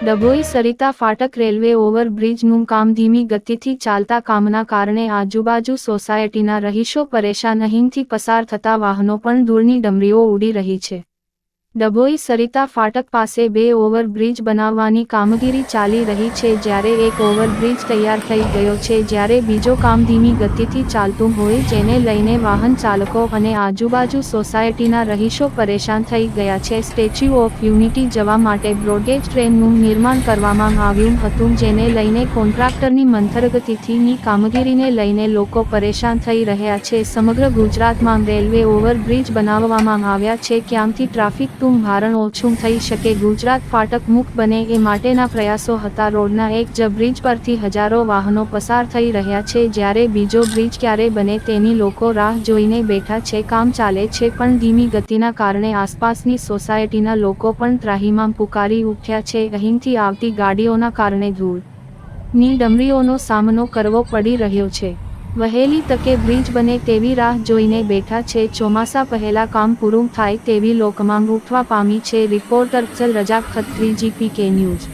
ડભોઈ સરિતા ફાટક રેલવે ઓવરબ્રિજનું કામ ધીમી ગતિથી ચાલતા કામના કારણે આજુબાજુ સોસાયટીના રહીશો પરેશાન, અહીંથી પસાર થતા વાહનો પણ ધૂળની ડમરીઓ ઉડી રહી છે. ડભોઈ સરિતા ફાટક પાસે બે ઓવરબ્રિજ બનાવવાની કામગીરી ચાલી રહી છે જ્યારે એક ઓવરબ્રિજ તૈયાર થઈ ગયો છે જ્યારે બીજો કામ ધીમી ગતિથી ચાલતું હોય જેને લઈને વાહન ચાલકો અને આજુબાજુ સોસાયટીના રહીશો પરેશાન થઈ ગયા છે. સ્ટેચ્યુ ઓફ યુનિટી જવા માટે બ્રોડગેજ ટ્રેનનું નિર્માણ કરવામાં આવ્યું હતું જેને લઈને કોન્ટ્રાક્ટરની મંથરગતિથીની કામગીરીને લઈને લોકો પરેશાન થઈ રહ્યા છે. સમગ્ર ગુજરાતમાં રેલવે ઓવરબ્રિજ બનાવવામાં આવ્યા છે. ક્યાંથી ટ્રાફિક તું ભારણ ઓછું થઈ શકે. ગુજરાત ફાટક મુક્ત બને એ માટેના પ્રયાસો હતા. રોડના એક જ બ્રિજ પરથી હજારો વાહનો પસાર થઈ રહ્યા છે. જ્યારે બીજો બ્રિજ ક્યારે બને તેની લોકો રાહ જોઈને બેઠા છે. કામ ચાલે છે, પણ ધીમી ગતિના કારણે આસપાસની સોસાયટીના લોકો પણ ત્રાહીમાં પુકારી ઉઠ્યા છે. અહીંથી આવતી ગાડીઓના કારણે ધૂળ. ની ડમરીઓનો સામનો કરવો પડી રહ્યો છે. વહેલી તકે બ્રિજ બને તેવી રાહ જોઈને બેઠા છે. ચોમાસા પહેલા કામ પૂરું થાય તેવી લોકમાંગ ઉઠવા પામી છે. રિપોર્ટર રજા રજાક જીપી કે ન્યૂઝ.